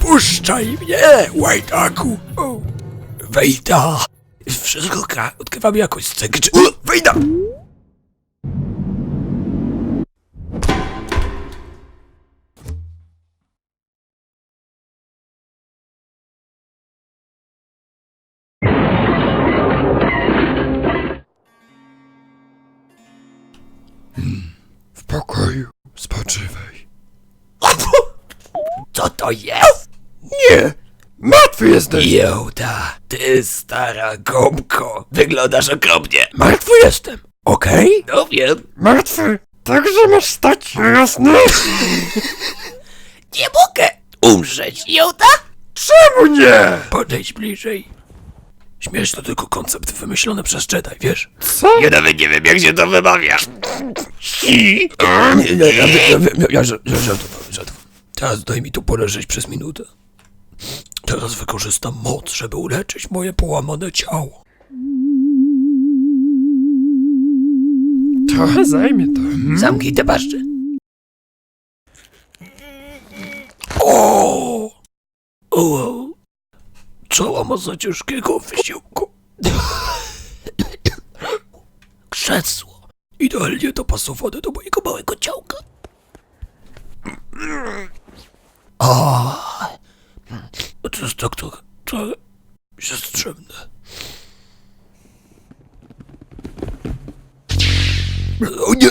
Puszczaj mnie, łajdaku! Wejda! Wszystko gra, odkrywam jakoś scenkę, czy... Wejda! Co to jest? Nie! Martwy jesteś! Joda, ty stara gąbko. Wyglądasz okropnie. Martwy jestem, okej? No wiem. Martwy, także masz stać jasny? Nie mogę umrzeć, Joda? Czemu nie? Podejdź bliżej. Śmierć to tylko koncept wymyślony przez Jedi, wiesz? Co? Ja nawet nie wiem, jak się to wymawia. Nie, nie, ja, wiem, ja, wiem, ja, ja, ża- ja żartowałem, żartowałem. Teraz daj mi tu poleżeć przez minutę. Teraz wykorzystam moc, żeby uleczyć moje połamane ciało. Trochę zajmie to. Hmm? Zamknij te paszcze. O! O! Czoła mocno ciężkiego wysiłku. Krzesło. Idealnie dopasowane do mojego małego ciałka. O! To jest tak, to, to się strzemne. O nie!